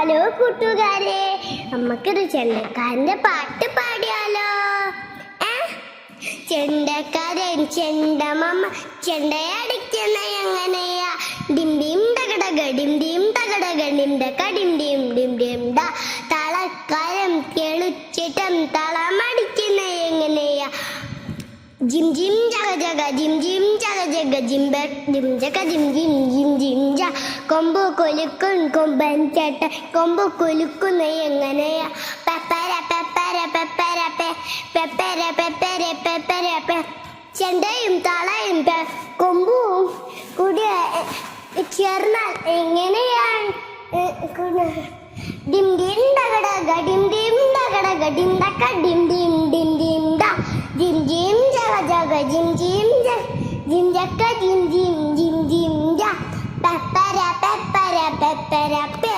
Hello കൂട്ടുകാരെ നമുക്കൊരു ചെണ്ടക്കാരന്റെ പാട്ട് പാടിയാലോ? ചെണ്ടക്കാരൻ ചെണ്ടമമ്മ ചെണ്ടയടിക്കുന്ന എങ്ങനെയാ? ഡിം ഡിം ഡകടക ഡിം ഡിം തകടക ഡിം ഡിം ഡിം ഡിം ഡിം തളക്കാരം കേളുച്ചിട്ടം തളമടിക്കുന്ന എങ്ങനെയാ? ജിം ജിം ജഗ ജഗ ജിം ജിം ജഗ ജഗ ജിം ജിം ജഗ ജിം ജിം ജിം ജ കൊമ്പ് കൊലുക്കും കൊമ്പൻ ചേട്ട കൊമ്പ് കൊലുക്കുന്ന എങ്ങനെയാ? പെപ്പര പെപ്പര പെപ്പര പെപ്പര പെപ്പര പെപ്പര ചെണ്ടയും തളയും കൊമ്പും കൂടി ചേർന്നാൽ എങ്ങനെയാണ്? ഡിം ഡിം ഡകടക ഡിം ഡിം ഡകടക ഡിം ഡക ഡിം ഡിം ഡിം ഡിം ഡ ജിം ജിം ജഗ ജഗ ജിം ജിം ജ ജിം ജക്ക ജിം